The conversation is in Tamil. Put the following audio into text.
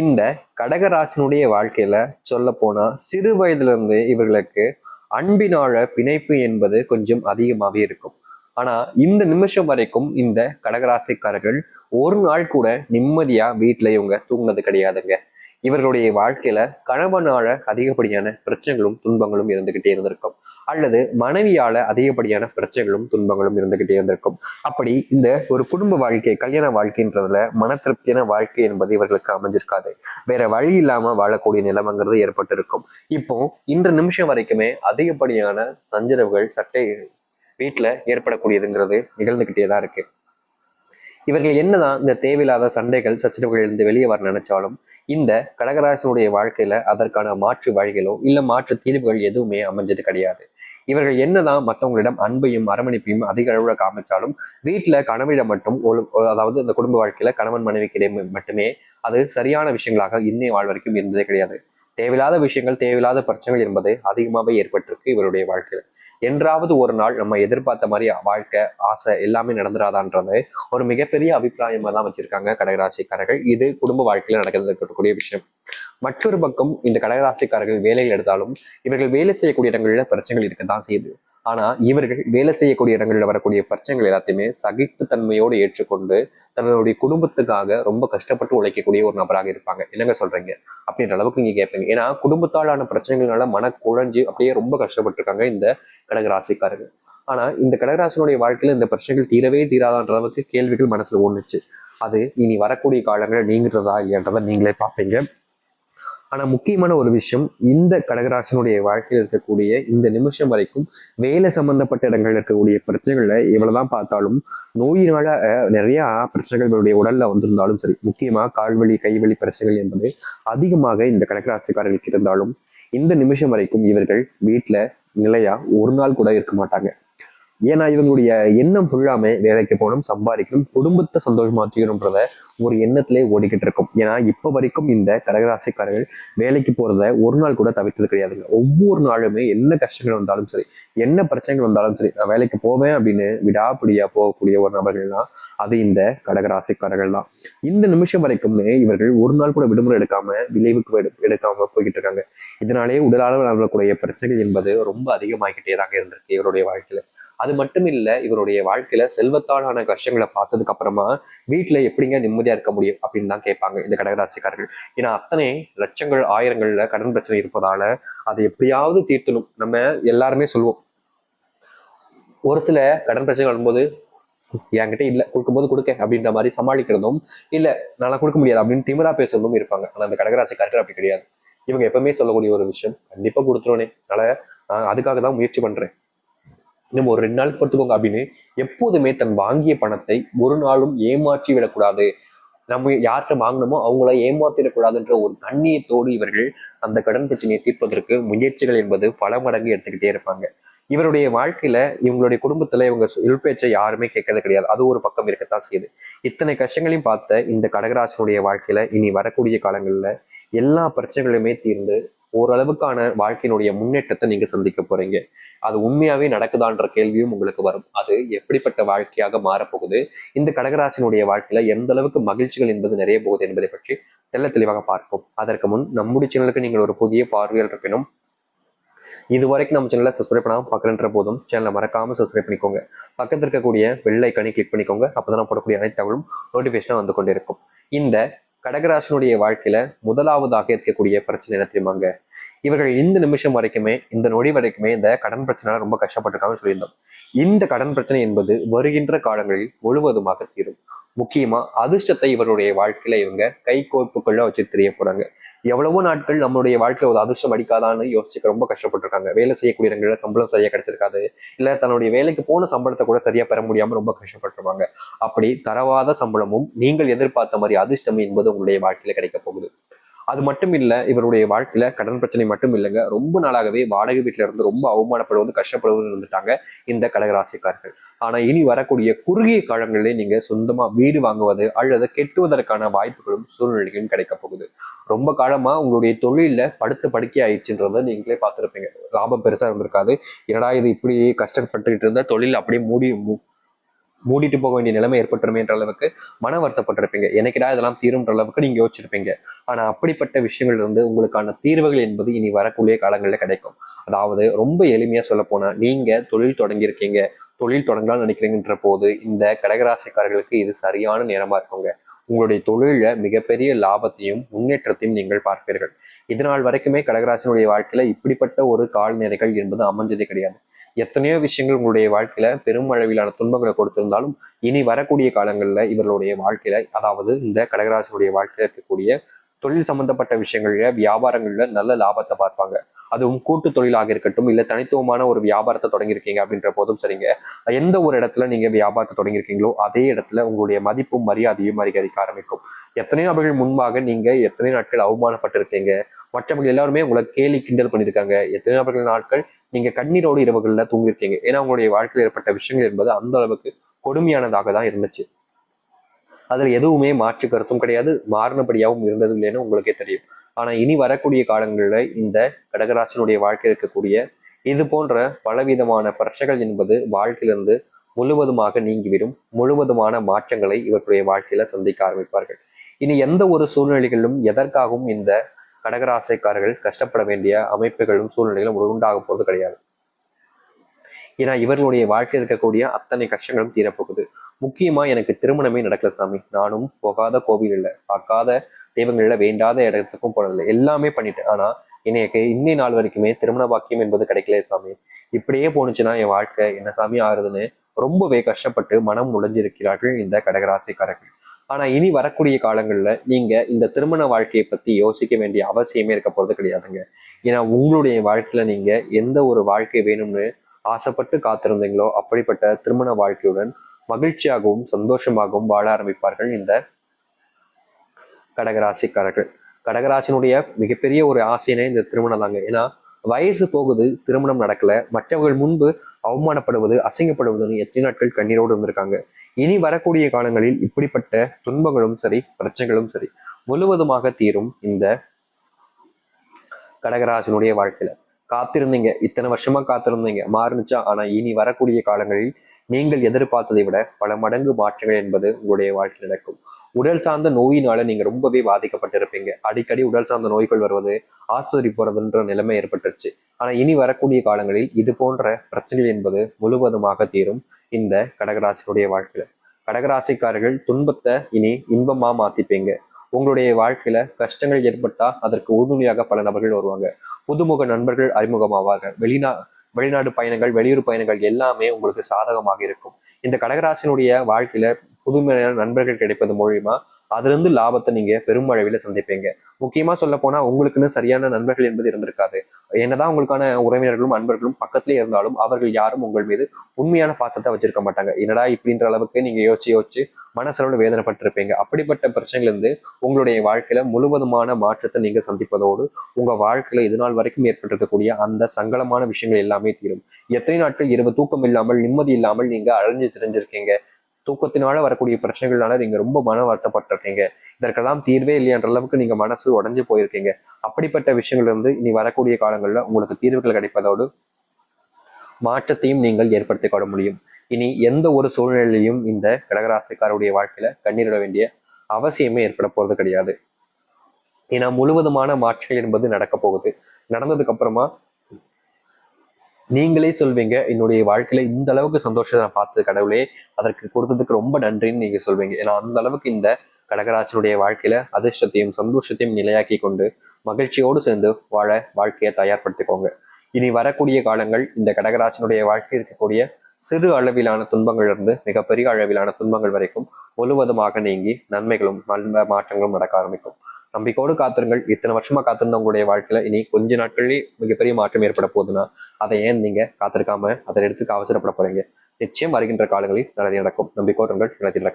இந்த கடகராசினுடைய வாழ்க்கையில சொல்ல போனா சிறு வயதுல இருந்து இவர்களுக்கு அன்பினால பிணைப்பு என்பது கொஞ்சம் அதிகமாகவே இருக்கும். ஆனா இந்த நிமிஷம் வரைக்கும் இந்த கடகராசிக்காரர்கள் ஒரு நாள் கூட நிம்மதியா வீட்டுல இவங்க தூங்கினது கிடையாதுங்க. இவர்களுடைய வாழ்க்கையில கணவனால அதிகப்படியான பிரச்சனைகளும் துன்பங்களும் இருந்துகிட்டே இருந்திருக்கும். அல்லது மனைவியால அதிகப்படியான பிரச்சனைகளும் துன்பங்களும் இருந்துகிட்டே இருந்திருக்கும் அப்படி இந்த ஒரு குடும்ப வாழ்க்கை கல்யாண வாழ்க்கைன்றதுல மன திருப்தியான வாழ்க்கை என்பது இவர்களுக்கு அமைஞ்சிருக்காது. வேற வழி இல்லாம வாழக்கூடிய நிலைமைங்கிறது ஏற்பட்டிருக்கும். இப்போ இன்று நிமிஷம் வரைக்குமே அதிகப்படியான சஞ்சரவுகள் சட்டை வீட்டுல ஏற்படக்கூடியதுங்கிறது நிகழ்ந்துகிட்டே தான் இருக்கு. இவர்கள் என்னதான் இந்த தேவையில்லாத சண்டைகள் சச்சரவுகள் இருந்து வெளியே வர நினைச்சாலும் இந்த கடகராசனுடைய வாழ்க்கையில அதற்கான மாற்று வழிகளோ இல்ல மாற்று தீர்வுகள் எதுவுமே அமைஞ்சது கிடையாது. இவர்கள் என்னதான் மற்றவங்களிடம் அன்பையும் அரவணைப்பையும் அதிக அளவுல காமிச்சாலும் வீட்டுல கணவனிடம் மட்டும் ஒரு அதாவது இந்த குடும்ப வாழ்க்கையில கணவன் மனைவிக்கிடையே மட்டுமே அது சரியான விஷயங்களாக இன்னைய வாழ் வரைக்கும் இருந்ததே கிடையாது. தேவையில்லாத விஷயங்கள் தேவையில்லாத பிரச்சனைகள் என்பது அதிகமாகவே ஏற்பட்டிருக்கு இவருடைய வாழ்க்கையில. என்றாவது ஒரு நாள் நம்ம எதிர்பார்த்த மாதிரி வாழ்க்கை ஆசை எல்லாமே நடந்துராதான்றது ஒரு மிகப்பெரிய அபிப்பிராயமா தான் வச்சிருக்காங்க கடகராசிக்காரர்கள். இது குடும்ப வாழ்க்கையில நடக்கிறது இருக்கக்கூடிய விஷயம். மற்றொரு பக்கம் இந்த கடகராசிக்காரர்கள் வேலையில் எடுத்தாலும் இவர்கள் வேலை செய்யக்கூடிய இடங்களில் பிரச்சனைகள் இருக்க தான் செய்யுது. ஆனா இவர்கள் வேலை செய்யக்கூடிய இடங்களில் வரக்கூடிய பிரச்சனைகள் எல்லாத்தையுமே சகிப்பு தன்மையோடு ஏற்றுக்கொண்டு தன்னுடைய குடும்பத்துக்காக ரொம்ப கஷ்டப்பட்டு உழைக்கக்கூடிய ஒரு நபராக இருப்பாங்க. என்னங்க சொல்றீங்க? அப்படின்ற அளவுக்கு நீங்க கேட்பீங்க ஏன்னா குடும்பத்தாலான பிரச்சனைகள்னால மன குழஞ்சு அப்படியே ரொம்ப கஷ்டப்பட்டிருக்காங்க இந்த கடகராசிக்காரர்கள். ஆனா இந்த கடகராசினுடைய வாழ்க்கையில இந்த பிரச்சனைகள் தீரவே தீராதான்ற அளவுக்கு கேள்விகள் மனசுல ஒண்ணுச்சு அது இனி வரக்கூடிய காலங்களில் நீங்கிறதா இல்லையன்றதை நீங்களே பார்ப்பீங்க. ஆனால் முக்கியமான ஒரு விஷயம் இந்த கடகராசனுடைய வாழ்க்கையில் இருக்கக்கூடிய இந்த நிமிஷம் வரைக்கும் வேலை சம்பந்தப்பட்ட இடங்களில் இருக்கக்கூடிய பிரச்சனைகளை எவ்வளோதான் பார்த்தாலும் நோயினால நிறையா பிரச்சனைகள் இவருடைய உடலில் வந்திருந்தாலும் சரி முக்கியமாக கால்வலி கைவழி பிரச்சனைகள் என்பது அதிகமாக இந்த கடகராசிக்காரர்களுக்கு இருந்தாலும் இந்த நிமிஷம் வரைக்கும் இவர்கள் வீட்டில் நிலையாக ஒரு நாள் கூட இருக்க மாட்டாங்க. ஏன்னா இவங்களுடைய எண்ணம் ஃபுல்லாமே வேலைக்கு போகணும் சம்பாதிக்கணும் குடும்பத்தை சந்தோஷமாச்சிக்கணும்ன்றத ஒரு எண்ணத்திலே ஓடிக்கிட்டு இருக்கும். ஏன்னா இப்போ வரைக்கும் இந்த கடகராசிக்காரர்கள் வேலைக்கு போறத ஒரு நாள் கூட தவிர்த்தது கிடையாதுங்க. ஒவ்வொரு நாளுமே என்ன கஷ்டங்கள் வந்தாலும் சரி என்ன பிரச்சனைகள் வந்தாலும் சரி நான் வேலைக்கு போவேன் அப்படின்னு விடாப்பிடியா போகக்கூடிய ஒரு நபர்கள்னா அது இந்த கடகராசிக்காரர்கள் தான். இந்த நிமிஷம் வரைக்குமே இவர்கள் ஒரு நாள் கூட விடுமுறை எடுக்காம விளைவுக்கு எடுக்காம போய்கிட்டு இருக்காங்க. இதனாலே உடலாளர் நடக்கக்கூடிய பிரச்சனைகள் என்பது ரொம்ப அதிகமாகிட்டே தாங்க இருந்திருக்கு இவருடைய வாழ்க்கையில. அது மட்டும் இல்ல இவருடைய வாழ்க்கையில செல்வத்தாலான கஷ்டங்களை பார்த்ததுக்கு அப்புறமா வீட்டுல எப்படிங்க நிம்மதியா இருக்க முடியும் அப்படின்னு தான் கேட்பாங்க இந்த கடகராசிக்காரர்கள். ஏன்னா அத்தனை லட்சங்கள் ஆயிரங்கள்ல கடன் பிரச்சனை இருப்பதால அதை எப்படியாவது தீர்த்தணும். நம்ம எல்லாருமே சொல்லுவோம். ஒரு சில கடன் பிரச்சனை வரும்போது என்கிட்ட இல்ல கொடுக்கும்போது கொடுக்க அப்படின்ற மாதிரி சமாளிக்கிறதும் இல்ல நல்லா கொடுக்க முடியாது அப்படின்னு திமிரா பேசுறதும் இருப்பாங்க. ஆனா அந்த கடகராசிக்காரர்கள் அப்படி கிடையாது. இவங்க எப்பவுமே சொல்லக்கூடிய ஒரு விஷயம் கண்டிப்பா கொடுத்துருவனே. அதனால அதுக்காக தான் முயற்சி பண்றேன். இன்னும் ஒரு ரெண்டு நாள் பொறுத்துக்கோங்க அப்படின்னு எப்போதுமே தன் வாங்கிய பணத்தை ஒரு நாளும் ஏமாற்றி விடக்கூடாது நம்ம யார்கிட்ட வாங்கினமோ அவங்கள ஏமாத்திடக்கூடாதுன்ற ஒரு கண்ணியத்தோடு இவர்கள் அந்த கடன் பிரச்சனையை தீர்ப்பதற்கு முயற்சிகள் என்பது பல மடங்கு எடுத்துக்கிட்டே இருப்பாங்க. இவருடைய வாழ்க்கையில இவங்களுடைய குடும்பத்துல இவங்க சொல் பேச்சை யாருமே கேட்கறது கிடையாது. அது ஒரு பக்கம் இருக்கத்தான் செய்யுது. இத்தனை கஷ்டங்களையும் பார்த்த இந்த கடகராசனுடைய வாழ்க்கையில இனி வரக்கூடிய காலங்கள்ல எல்லா பிரச்சனைகளுமே தீர்ந்து ஓரளவுக்கான வாழ்க்கையினுடைய முன்னேற்றத்தை நீங்க சந்திக்க போறீங்க. அது உண்மையாவே நடக்குதான்ற கேள்வியும் உங்களுக்கு வரும். அது எப்படிப்பட்ட வாழ்க்கையாக மாறப்போகுது? இந்த கடகராசினுடைய வாழ்க்கையில எந்த அளவுக்கு மகிழ்ச்சிகள் என்பது நிறைய போகுது என்பதை பற்றி தெல்ல தெளிவாக பார்ப்போம். அதற்கு முன் நம்முடைய சேனலுக்கு நீங்கள் ஒரு புதிய பார்வையில் இருப்பினும் இது வரைக்கும் நம்ம சேனலை சப்ஸ்கிரைப் பண்ணாமல் பார்க்குறன்ற போதும் சேனலை மறக்காம சப்ஸ்கிரைப் பண்ணிக்கோங்க. பக்கத்தில் இருக்கக்கூடிய வெள்ளை கனி கிளிக் பண்ணிக்கோங்க. அப்பதான் போடக்கூடிய அனைத்து தகவலும் நோட்டிஃபிகேஷனாக வந்து கொண்டிருக்கும் இந்த கடகராசனுடைய வாழ்க்கையில முதலாவதாக இருக்கக்கூடிய பிரச்சனை என்ன தெரியுமாங்க? இவர்கள் இந்த நிமிஷம் வரைக்குமே இந்த நொடி வரைக்குமே இந்த கடன் பிரச்சனை ரொம்ப கஷ்டப்பட்டிருக்காங்கன்னு சொல்லியிருந்தோம். இந்த கடன் பிரச்சனை என்பது வருகின்ற காலங்களில் முழுவதுமாக தீரும். முக்கியமா அதிர்ஷ்டத்தை இவருடைய வாழ்க்கையில இவங்க கை கோப்புக்குள்ள வச்சு தெரிய போறாங்க. எவ்வளவோ நாட்கள் நம்மளுடைய வாழ்க்கையில ஒரு அதிர்ஷ்டம் அடிக்காதான்னு யோசிச்சுக்க ரொம்ப கஷ்டப்பட்டிருக்காங்க. வேலை செய்யக்கூடிய இடங்களில் சம்பளம் சரியா கிடைச்சிருக்காது. இல்ல தன்னுடைய வேலைக்கு போன சம்பளத்தை கூட சரியா பெற முடியாம ரொம்ப கஷ்டப்பட்டுருவாங்க அப்படி தரவாத சம்பளமும் நீங்கள் எதிர்பார்த்த மாதிரி அதிர்ஷ்டம் என்பது உங்களுடைய வாழ்க்கையில கிடைக்க போகுது. அது மட்டும் இல்லை இவருடைய வாழ்க்கையில கடன் பிரச்சனை மட்டும் இல்லைங்க. ரொம்ப நாளாகவே வாடகை வீட்டில இருந்து ரொம்ப அவமானப்படுவது கஷ்டப்படுவது இருந்துட்டாங்க இந்த கடகராசிக்காரர்கள். ஆனா இனி வரக்கூடிய குறுகிய காலங்களிலே நீங்க சொந்தமா வீடு வாங்குவது அல்லது கெட்டுவதற்கான வாய்ப்புகளும் சூழ்நிலைகளும் கிடைக்க போகுது. ரொம்ப காலமா உங்களுடைய தொழில படுத்து படுக்கை ஆயிடுச்சுன்றதை நீங்களே பார்த்துருப்பீங்க. லாபம் பெருசா இருந்திருக்காது. என்னடா இது இப்படி கஷ்டப்பட்டுக்கிட்டு இருந்தா தொழில் அப்படியே மூடி மூடிட்டு போக வேண்டிய நிலைமை ஏற்பட்டுருமேன்ற அளவுக்கு மன வருத்தப்பட்டிருப்பீங்க. எனக்கிடா இதெல்லாம் தீரும்ன்ற அளவுக்கு நீங்க யோசிச்சிருப்பீங்க. ஆனா அப்படிப்பட்ட விஷயங்கள் இருந்து உங்களுக்கான தீர்வுகள் என்பது இனி வரக்கூடிய காலங்களில் கிடைக்கும். அதாவது ரொம்ப எளிமையா சொல்ல போனா நீங்க தொழில் தொடங்கியிருக்கீங்க. தொழில் தொடங்கலாம்னு நினைக்கிறீங்கன்ற போது இந்த கடகராசிக்காரர்களுக்கு இது சரியான நேரமா இருக்குங்க. உங்களுடைய தொழில மிகப்பெரிய லாபத்தையும் முன்னேற்றத்தையும் நீங்கள் பார்ப்பீர்கள். இதனால் வரைக்குமே கடகராசினுடைய வாழ்க்கையில இப்படிப்பட்ட ஒரு கால்நிலைகள் என்பது அமைஞ்சதே கிடையாது. எத்தனையோ விஷயங்கள் உங்களுடைய வாழ்க்கையில பெரும் அளவிலான துன்பங்களை கொடுத்திருந்தாலும் இனி வரக்கூடிய காலங்கள்ல இவர்களுடைய வாழ்க்கையில அதாவது இந்த கடகராசனுடைய வாழ்க்கையில இருக்கக்கூடிய தொழில் சம்பந்தப்பட்ட விஷயங்கள்ல வியாபாரங்கள்ல நல்ல லாபத்தை பார்ப்பாங்க. அதுவும் கூட்டு தொழிலாக இருக்கட்டும் இல்ல தனித்துவமான ஒரு வியாபாரத்தை தொடங்கியிருக்கீங்க அப்படின்ற போதும் சரிங்க. எந்த ஒரு இடத்துல நீங்க வியாபாரத்தை தொடங்கியிருக்கீங்களோ அதே இடத்துல உங்களுடைய மதிப்பும் மரியாதையும் அதிகரிக்க ஆரம்பிக்கும். எத்தனையோ நபர்கள் முன்பாக நீங்க எத்தனை நாட்கள் அவமானப்பட்டிருக்கீங்க. மற்றவர்கள் எல்லாருமே உங்களை கேலி கிண்டல் பண்ணியிருக்காங்க. எத்தனை நபர்கள் நாட்கள் நீங்க கண்ணீரோடு இரவுகள்ல தூங்கியிருக்கீங்க. ஏன்னா உங்களுடைய வாழ்க்கையில் ஏற்பட்ட விஷயங்கள் என்பது அந்த அளவுக்கு கொடுமையானதாக தான் இருந்துச்சு. அதில் எதுவுமே மாற்று கருத்தும் கிடையாது. மாறினபடியாகவும் இருந்தது இல்லைன்னு உங்களுக்கே தெரியும். ஆனா இனி வரக்கூடிய காலங்களில் இந்த கடகராசனுடைய வாழ்க்கை இருக்கக்கூடிய இது போன்ற பலவிதமான பிரச்சனைகள் என்பது வாழ்க்கையிலிருந்து முழுவதுமாக நீங்கிவிடும். முழுவதுமான மாற்றங்களை இவர்களுடைய வாழ்க்கையில சந்திக்க ஆரம்பிப்பார்கள். இனி எந்த ஒரு சூழ்நிலைகளிலும் எதற்காகவும் இந்த கடகராசைக்காரர்கள் கஷ்டப்பட வேண்டிய அமைப்புகளும் சூழ்நிலைகளும் உண்டாக போவது கிடையாது. ஏன்னா இவர்களுடைய வாழ்க்கையில் இருக்கக்கூடிய அத்தனை கஷ்டங்களும் தீரப்போகுது. முக்கியமா எனக்கு திருமணமே நடக்கல சாமி. நானும் போகாத கோவில் இல்லை. பார்க்காத தெய்வங்கள்ல வேண்டாத இடத்துக்கும் போனதில்லை. எல்லாமே பண்ணிட்டேன். ஆனா எனக்கு இன்னை நாள் வரைக்குமே திருமண பாக்கியம் என்பது கிடைக்கல சாமி. இப்படியே போனுச்சுன்னா என் வாழ்க்கை என்ன சாமி ஆறுதுன்னு ரொம்பவே கஷ்டப்பட்டு மனம் நுழைஞ்சிருக்கிறார்கள் இந்த கடகராசிக்காரர்கள். ஆனா இனி வரக்கூடிய காலங்கள்ல நீங்க இந்த திருமண வாழ்க்கையை பத்தி யோசிக்க வேண்டிய அவசியமே இருக்க போறது கிடையாதுங்க. ஏன்னா உங்களுடைய வாழ்க்கையில நீங்க எந்த ஒரு வாழ்க்கை வேணும்னு ஆசைப்பட்டு காத்திருந்தீங்களோ அப்படிப்பட்ட திருமண வாழ்க்கையுடன் மகிழ்ச்சியாகவும் சந்தோஷமாகவும் வாழ ஆரம்பிப்பார்கள் இந்த கடகராசிக்காரர்கள். கடகராசினுடைய மிகப்பெரிய ஒரு ஆசையினே இந்த திருமணம் தாங்க. ஏன்னா வயசு போகுது திருமணம் நடக்கல. மற்றவர்கள் முன்பு அவமானப்படுவது அசிங்கப்படுவதுன்னு எத்தனை நாட்கள் கண்ணீரோடு இருந்திருக்காங்க இனி வரக்கூடிய காலங்களில் இப்படிப்பட்ட துன்பங்களும் சரி பிரச்சனைகளும் சரி முழுவதுமாக தீரும் இந்த கடகராசனுடைய வாழ்க்கையில. காத்திருந்தீங்க. இத்தனை வருஷமா காத்திருந்தீங்க. மாறுனுச்சா? ஆனா இனி வரக்கூடிய காலங்களில் நீங்கள் எதிர்பார்த்ததை விட பல மடங்கு மாற்றங்கள் என்பது உங்களுடைய வாழ்க்கையில் நடக்கும். உடல் சார்ந்த நோயினால நீங்க ரொம்பவே பாதிக்கப்பட்டிருப்பீங்க. அடிக்கடி உடல் சார்ந்த நோய்கள் வருவது ஆஸ்பத்திரி போறதுன்ற நிலைமை ஏற்பட்டுருச்சு. ஆனா இனி வரக்கூடிய காலங்களில் இது போன்ற பிரச்சனைகள் என்பது முழுவதுமாக தீரும் இந்த கடகராசினுடைய வாழ்க்கையில. கடகராசிக்காரர்கள் துன்பத்தை இனி இன்பமா மாத்திப்பீங்க. உங்களுடைய வாழ்க்கையில கஷ்டங்கள் ஏற்பட்டா அதற்கு உறுதுணையாக பல நபர்கள் வருவாங்க. புதுமுக நண்பர்கள் அறிமுகமாவார்கள். வெளிநா வெளிநாடு பயணங்கள் வெளியூர் பயணங்கள் எல்லாமே உங்களுக்கு சாதகமாக இருக்கும். இந்த கடகராசினுடைய வாழ்க்கையில புதுமையான நண்பர்கள் கிடைப்பது மூலியமா அதுலேருந்து லாபத்தை நீங்க பெரும் அளவில் சந்திப்பீங்க. முக்கியமா சொல்ல போனா உங்களுக்குன்னு சரியான நண்பர்கள் என்பது இருந்திருக்காது. என்னதான் உங்களுக்கான உறவினர்களும் அன்பர்களும் பக்கத்திலே இருந்தாலும் அவர்கள் யாரும் உங்கள் மீது உண்மையான பாசத்தை வச்சிருக்க மாட்டாங்க. என்னடா இப்படின்ற அளவுக்கு நீங்க யோசிச்சு யோசிச்சு மனசளவு வேதனைப்பட்டிருப்பீங்க. அப்படிப்பட்ட பிரச்சனைகள் இருந்து உங்களுடைய வாழ்க்கையில முழுவதுமான மாற்றத்தை நீங்க சந்திப்பதோடு உங்க வாழ்க்கையில இது நாள் வரைக்கும் ஏற்பட்டிருக்கக்கூடிய அந்த சங்கடமான விஷயங்கள் எல்லாமே தீரும். எத்தனை நாட்கள் இரவு தூக்கம் இல்லாமல் நிம்மதி இல்லாமல் நீங்க அழிஞ்சு தெரிஞ்சிருக்கீங்க. தூக்கத்தினால வரக்கூடிய பிரச்சனைகள்னால நீங்க ரொம்ப மன வருத்தப்பட்டிருக்கீங்க. இதற்கெல்லாம் தீர்வே இல்லையன்ற அளவுக்கு நீங்க மனசு உடஞ்சு போயிருக்கீங்க. அப்படிப்பட்ட விஷயங்கள் இருந்து இனி வரக்கூடிய காலங்கள்ல உங்களுக்கு தீர்வுகள் கிடைப்பதோடு மாற்றத்தையும் நீங்கள் ஏற்படுத்திக் கொள்ள முடியும். இனி எந்த ஒரு சூழ்நிலையிலையும் இந்த கடகராசிக்காருடைய வாழ்க்கையில கண்ணீரிட வேண்டிய அவசியமே ஏற்பட போறது கிடையாது. ஏன்னா முழுவதுமான மாற்றம் என்பது நடக்க போகுது. நடந்ததுக்கு அப்புறமா நீங்களே சொல்வீங்க என்னுடைய வாழ்க்கையில இந்த அளவுக்கு சந்தோஷத்தை நான் பார்த்தது கடவுளே அதற்கு கொடுத்ததுக்கு ரொம்ப நன்றின்னு நீங்க சொல்வீங்க. ஏன்னா அந்த அளவுக்கு இந்த கடகராசனுடைய வாழ்க்கையில அதிர்ஷ்டத்தையும் சந்தோஷத்தையும் நிலையாக்கி கொண்டு மகிழ்ச்சியோடு சேர்ந்து வாழ வாழ்க்கையை தயார்படுத்திக்கோங்க. இனி வரக்கூடிய காலங்கள் இந்த கடகராசனுடைய வாழ்க்கை இருக்கக்கூடிய சிறு அளவிலான துன்பங்கள் இருந்து மிகப்பெரிய அளவிலான துன்பங்கள் வரைக்கும் முழுவதுமாக நீங்கி நன்மைகளும் நல்ல மாற்றங்களும் நடக்க ஆரம்பிக்கும். நம்பிக்கையோடு காத்திருங்கள். இத்தனை வருஷமா காத்திருந்த உங்களுடைய வாழ்க்கையில இனி கொஞ்ச நாட்கள்லேயே மிகப்பெரிய மாற்றம் ஏற்பட போகுதுன்னா அதை ஏன் நீங்க காத்திருக்காம அதை எடுத்து அவசரப்பட போறீங்க? நிச்சயம் வருகின்ற காலங்களில் நல்லது நடக்கும். நம்பிக்கோடுங்கள் நடத்தி நடக்கும்